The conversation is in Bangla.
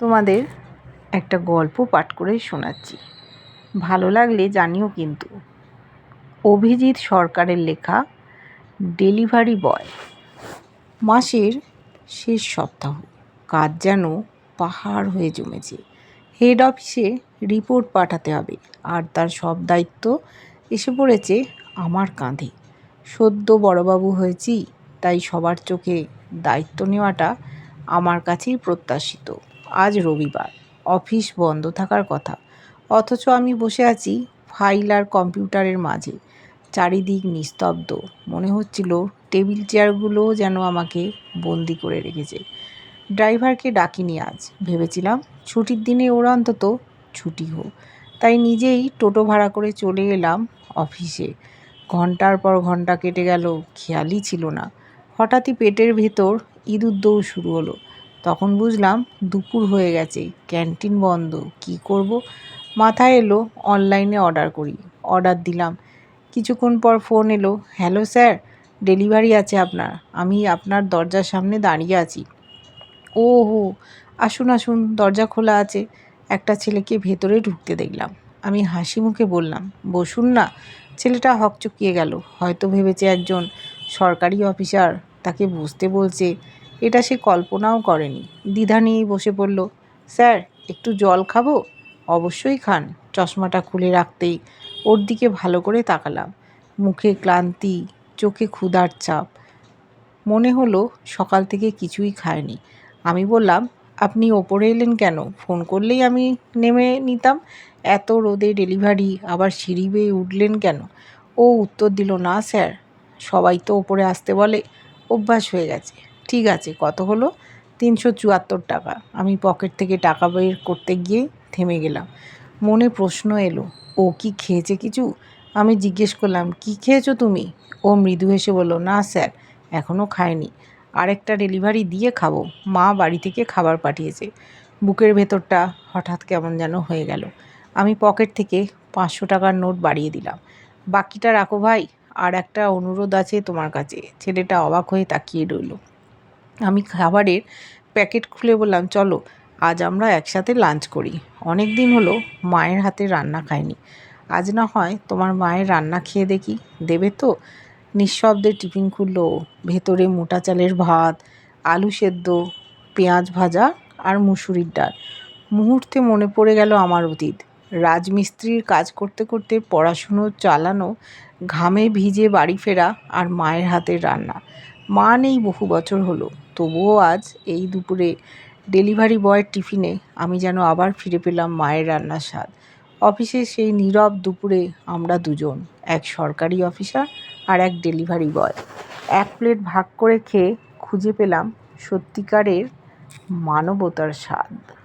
তোমাদের একটা গল্প পাঠ করে শোনাচ্ছি। ভালো লাগলে জানিও কিন্তু। অভিজিৎ সরকারের লেখা ডেলিভারি বয় মাসের শেষ সপ্তাহ। কাজ যেন পাহাড় হয়ে জমেছে। হেড অফিসে রিপোর্ট পাঠাতে হবে। আর তার সব দায়িত্ব এসে পড়েছে আমার কাঁধে। সদ্য বড়বাবু হয়েছি, তাই সবার চোখে দায়িত্ব নেওয়াটা আমার কাছেই প্রত্যাশিত। আজ রবিবার। অফিস বন্ধ থাকার কথা। অথচ আমি বসে আছি ফাইল আর কম্পিউটারের মাঝে। চারিদিক নিস্তব্ধ। মনে হচ্ছিল টেবিল চেয়ারগুলোও যেন আমাকে বন্দি করে রেখেছে। ড্রাইভারকে ডাকিনি আজ। ভেবেছিলাম ছুটির দিনে ওরা অন্তত ছুটি হোক। তাই নিজেই টোটো ভাড়া করে চলে এলাম অফিসে। ঘণ্টার পর ঘণ্টা কেটে গেল, খেয়ালই ছিল না। হঠাৎই পেটের ভেতর ইঁদুর দৌড় শুরু হলো। তখন বুঝলাম দুপুর হয়ে গেছে, ক্যান্টিন বন্ধ, কি করব? মাথায় এলো, অনলাইনে অর্ডার করি, অর্ডার দিলাম। কিছুক্ষণ পর ফোন এলো, হ্যালো স্যার, ডেলিভারি আছে আপনার, আমি আপনার দরজার সামনে দাঁড়িয়ে আছি। ও হো আসুন আসুন, দরজা খোলা আছে। একটা ছেলেকে ভেতরে ঢুকতে দেখলাম। আমি হাসি মুখে বললাম, বসুন না। ছেলেটা হকচকিয়ে গেল, হয়তো ভেবেছে একজন সরকারি অফিসার, তাকে বসতে বলছে। এটা সে কল্পনাও করেনি। দ্বিধা নিয়েই বসে পড়ল, স্যার, একটু জল খাব? অবশ্যই খান। চশমাটা খুলে রাখতেই ওর দিকে ভালো করে তাকালাম। মুখে ক্লান্তি, চোখে ক্ষুধার চাপ। মনে হলো সকাল থেকে কিছুই খায়নি। আমি বললাম, আপনি ওপরে এলেন কেন? ফোন করলেই আমি নেমে নিতাম। এত রোদে ডেলিভারি, আবার সিঁড়ি বেয়ে উঠলেন কেন? ও উত্তর দিল, না, স্যার, সবাই তো ওপরে আসতে বলে, অভ্যাস হয়ে গেছে। ঠিক আছে, কত হলো? তিনশো চুয়াত্তর টাকা। আমি পকেট থেকে টাকা বের করতে গিয়ে থেমে গেলাম। মনে প্রশ্ন এলো, ও কি খেয়েছে কিছু? আমি জিজ্ঞেস করলাম, কি খেয়েছো তুমি? ও মৃদু হেসে বলল, না স্যার এখনও খায়নি আরেকটা ডেলিভারি দিয়ে খাব। মা বাড়ি থেকে খাবার পাঠিয়েছে। বুকের ভেতরটা হঠাৎ কেমন যেন হয়ে গেল। আমি পকেট থেকে পাঁচশো টাকার নোট বাড়িয়ে দিলাম। বাকিটা রাখো ভাই, আর একটা অনুরোধ আছে তোমার কাছে। ছেলেটা অবাক হয়ে তাকিয়ে রইল। আমি খাবারের প্যাকেট খুলে বললাম, চলো, আজ আমরা একসাথে লাঞ্চ করি। অনেক দিন হলো মায়ের হাতে রান্না খাইনি। আজ না হয় তোমার মায়ের রান্না খেয়ে দেখি। দেবে তো? নিঃশব্দে টিফিন খুললো। ভেতরে মোটা চালের ভাত, আলু সেদ্ধ, পেঁয়াজ ভাজা আর মুসুরির ডাল। মুহূর্তে মনে পড়ে গেল আমার অতীত। রাজমিস্ত্রির কাজ করতে করতে পড়াশুনো চালানো, ঘামে ভিজে বাড়ি ফেরা আর মায়ের হাতের রান্না। মা নেই বহু বছর হলো। তবুও আজ এই দুপুরে ডেলিভারি বয়ের টিফিনে আমি যেন আবার ফিরে পেলাম মায়ের রান্নার স্বাদ। অফিসে সেই নীরব দুপুরে আমরা দুজন, এক সরকারি অফিসার আর এক ডেলিভারি বয়। এক প্লেট ভাগ করে খেয়ে খুঁজে পেলাম সত্যিকারের মানবতার স্বাদ।